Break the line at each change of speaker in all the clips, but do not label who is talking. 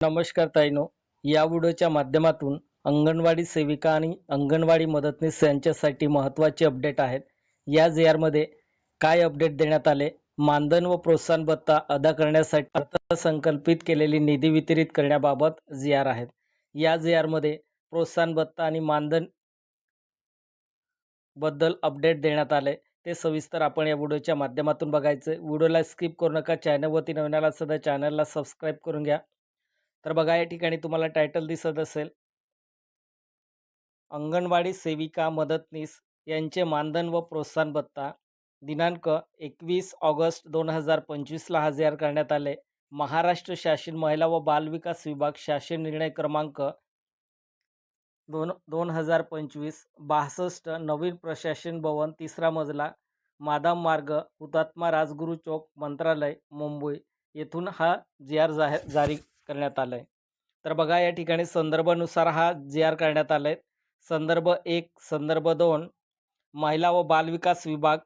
नमस्कार ताईनो. या व्हिडिओच्या माध्यमातून अंगणवाडी सेविका आणि अंगणवाडी मदतनीस यांच्यासाठी महत्त्वाचे अपडेट आहेत. या जे आरमध्ये काय अपडेट देण्यात आले मानधन व प्रोत्साहन भत्ता अदा करण्यासाठी अर्थसंकल्पित केलेली निधी वितरित करण्याबाबत जे आर आहेत. या जे आरमध्ये प्रोत्साहन भत्ता आणि मानधनबद्दल अपडेट देण्यात आले. ते सविस्तर आपण या व्हिडिओच्या माध्यमातून बघायचं. व्हिडिओला स्किप करू नका. चॅनलवरती नवीन आला सुद्धा चॅनलला सबस्क्राईब करून घ्या. तर बघा या ठिकाणी तुम्हाला टायटल दिसत असेल. अंगणवाडी सेविका मदतनीस यांचे मानधन व प्रोत्साहन भत्ता दिनांक एकवीस ऑगस्ट दोन हजार पंचवीसला हा जाहीर करण्यात आले. महाराष्ट्र शासन महिला व बालविकास विभाग शासन निर्णय क्रमांक दोन दोन हजार पंचवीस बासष्ट नवीन प्रशासन भवन तिसरा मजला मादाम मार्ग हुतात्मा राजगुरू चौक मंत्रालय मुंबई. येथून हा जी आर जाहीर जारी करण्यात आलं आहे तर बघा या ठिकाणी संदर्भानुसार हा जी आर करण्यात आला आहे संदर्भ एक संदर्भ दोन महिला व बालविकास विभाग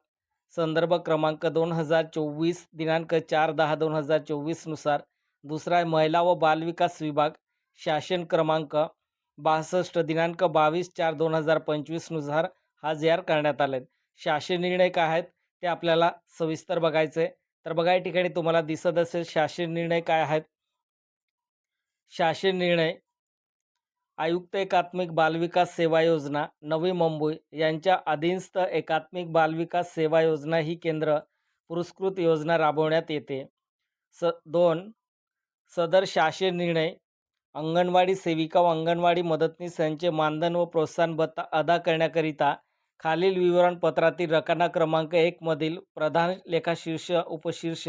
संदर्भ क्रमांक दोन हजार चोवीस दिनांक चार दहा दोन हजार चोवीसनुसार दुसरा आहे महिला व बालविकास विभाग शासन क्रमांक बासष्ट दिनांक बावीस चार दोन हजार पंचवीसनुसार हा जी आर करण्यात आला आहे शासन निर्णय काय आहेत ते आपल्याला सविस्तर बघायचं आहे तर बघा या ठिकाणी तुम्हाला दिसत असेल शासन निर्णय काय आहेत शासन निर्णय. आयुक्त एकात्मिक बालविकास सेवा योजना नवी मुंबई यांच्या अधीनस्थ एकात्मिक बालविकास सेवा योजना ही केंद्र पुरस्कृत योजना राबवण्यात येते. स दोन सदर शासन निर्णय अंगणवाडी सेविका व अंगणवाडी मदतनीस यांचे मानधन व प्रोत्साहन भत्ता अदा करण्याकरिता खालील विवरणपत्रातील रकाना क्रमांक एकमधील प्रधान लेखाशीर्ष उपशीर्ष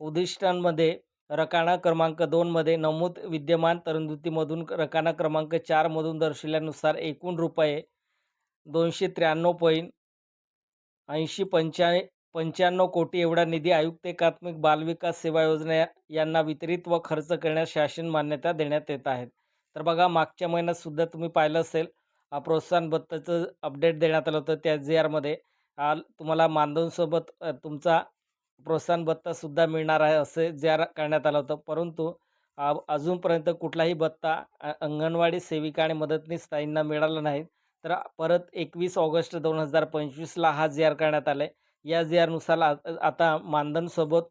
उद्दिष्टांमध्ये रकाना क्रमांक दोनमध्ये नमूद विद्यमान तरंगतीमधून रकाना क्रमांक चारमधून दर्शविल्यानुसार एकूण रुपये दोनशे त्र्याण्णव पॉईंट ऐंशी पंच्या पंच्याण्णव कोटी एवढा निधी आयुक्त एकात्मिक बालविकास सेवा योजना यांना वितरित व खर्च करण्यास शासन मान्यता देण्यात येत आहेत तर बघा मागच्या महिन्यात सुद्धा तुम्ही पाहिलं असेल प्रोत्साहन भत्ताचं अपडेट देण्यात आलं होतं त्या जे आरमध्ये तुम्हाला मानधनसोबत तुमचा प्रोत्साहन भत्तासुद्धा मिळणार आहे असे जाहीर करण्यात आलं होतं. परंतु अजूनपर्यंत कुठलाही भत्ता अंगणवाडी सेविका आणि मदतनीस ताईंना मिळाला नाही. तर परत एकवीस ऑगस्ट दोन हजार पंचवीसला हा जी आर करण्यात आला आहे. या जी आरनुसार आता मानधनसोबत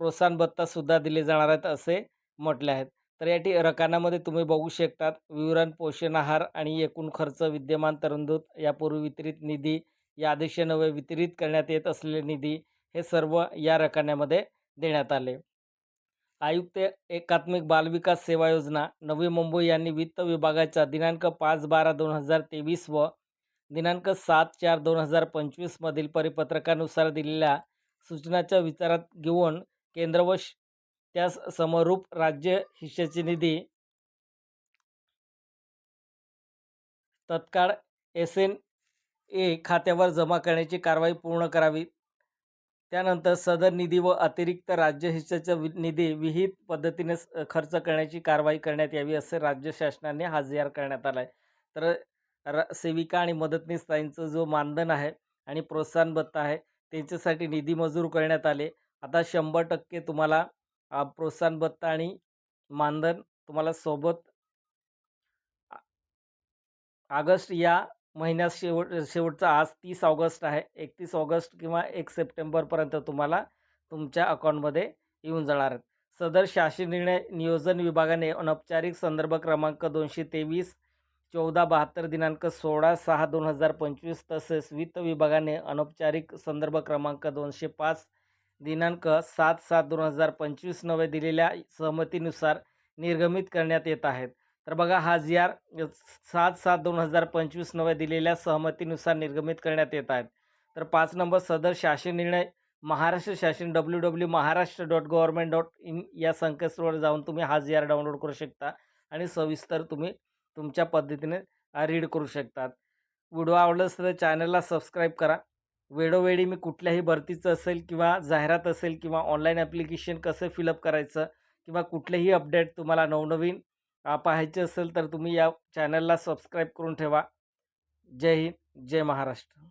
प्रोत्साहन भत्तासुद्धा दिले जाणार आहेत असे म्हटले आहेत. तर या रकानामध्ये तुम्ही बघू शकतात विवरण पोषण आहार आणि एकूण खर्च विद्यमान तरंदूत यापूर्वी वितरित निधी या आदेशान्वये वितरित करण्यात येत असलेले निधी हे सर्व या रकान्यामध्ये देण्यात आले. आयुक्त एकात्मिक बालविकास सेवा योजना नवी मुंबई यांनी वित्त विभागाच्या दिनांक पाच बारा दोन हजार तेवीस व दिनांक सात चार दोन हजार पंचवीसमधील परिपत्रकानुसार दिलेल्या सूचनाच्या विचारात घेऊन केंद्र व त्यास समरूप राज्य हिश्याची निधी तत्काळ एस एन ए खात्यावर जमा करण्याची कारवाई पूर्ण करावी त्यानंतर सदर निधी व अतिरिक्त राज्य हिश्श्याचा वि निधी विहित पद्धतीने स- खर्च करण्याची कारवाई करण्यात यावी असे राज्य शासनाने हा करण्यात आला आहे तर र सेविका आणि मदतनीस ताईंचं जो मानधन आहे आणि प्रोत्साहन भत्ता आहे त्यांच्यासाठी निधी मंजूर करण्यात आले. आता शंभर टक्के तुम्हाला प्रोत्साहन भत्ता आणि मानधन तुम्हाला सोबत ऑगस्ट या महिन्यात शेवट शेवटचा आज तीस ऑगस्ट आहे. एकतीस ऑगस्ट किंवा एक सप्टेंबरपर्यंत तुम्हाला तुमच्या अकाउंटमध्ये येऊन जाणार आहेत. सदर शासन निर्णय नियोजन विभागाने अनौपचारिक संदर्भ क्रमांक दोनशे तेवीस चौदा बहात्तर दिनांक सोळा सहा दोन हजार पंचवीस तसेच वित्त विभागाने अनौपचारिक संदर्भ क्रमांक दोनशे पाच दिनांक सात सात दोन हजार पंचवीस नवे दिलेल्या सहमतीनुसार निर्गमित करण्यात येत आहेत. तर बघा हा जी आर सात सात दोन हजार पंचवीस नव्या दिलेल्या सहमतीनुसार निर्गमित करण्यात येत आहेत. तर पाच नंबर सदर शासन निर्णय महाराष्ट्र शासन W W Maharashtra dot government dot in या संकेतस्थळावर जाऊन तुम्ही हा जी आर डाउनलोड करू शकता आणि सविस्तर तुम्ही तुमच्या पद्धतीने रीड करू शकतात. व्हिडिओ आवडला असतं तर चॅनलला सबस्क्राईब करा. वेळोवेळी मी कुठल्याही भरतीचं असेल किंवा जाहिरात असेल किंवा ऑनलाईन ॲप्लिकेशन कसं फिलअप करायचं किंवा कुठलेही अपडेट तुम्हाला नवनवीन पाहायचे असेल तर तुम्ही या चॅनलला सबस्क्राईब करून ठेवा. जय हिंद जय महाराष्ट्र.